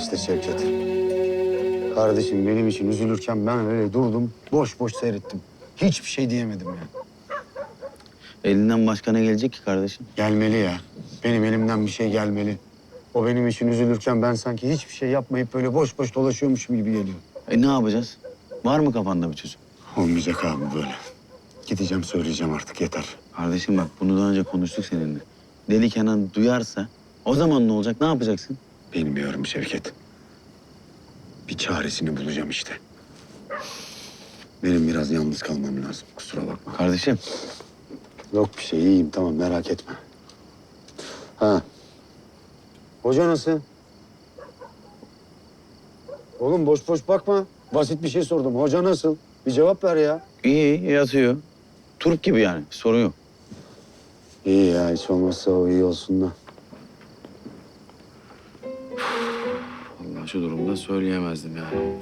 işte Şevket. Kardeşim benim için üzülürken ben öyle durdum, boş boş seyrettim. Hiçbir şey diyemedim ya. Elinden başka ne gelecek ki kardeşim? Gelmeli ya. Benim elimden bir şey gelmeli. O benim için üzülürken ben sanki hiçbir şey yapmayıp böyle boş boş dolaşıyormuşum gibi geliyor. E ne yapacağız? Var mı kafanda bir çözüm? Olmayacak abi böyle. Gideceğim söyleyeceğim artık yeter. Kardeşim bak bunu daha önce konuştuk seninle. Deli Kenan duyarsa o zaman ne olacak? Ne yapacaksın? Bilmiyorum Şevket. Bir çaresini bulacağım işte. Benim biraz yalnız kalmam lazım. Kusura bakma. Kardeşim Yok bir şey iyiyim tamam merak etme. Ha. Hoca nasıl? Oğlum boş boş bakma. Basit bir şey sordum. Hoca nasıl? Bir cevap ver ya. iyi yatıyor. Turp gibi yani sorun yok. İyi ya hiç olmazsa o iyi olsun da. Durumda söyleyemezdim yani.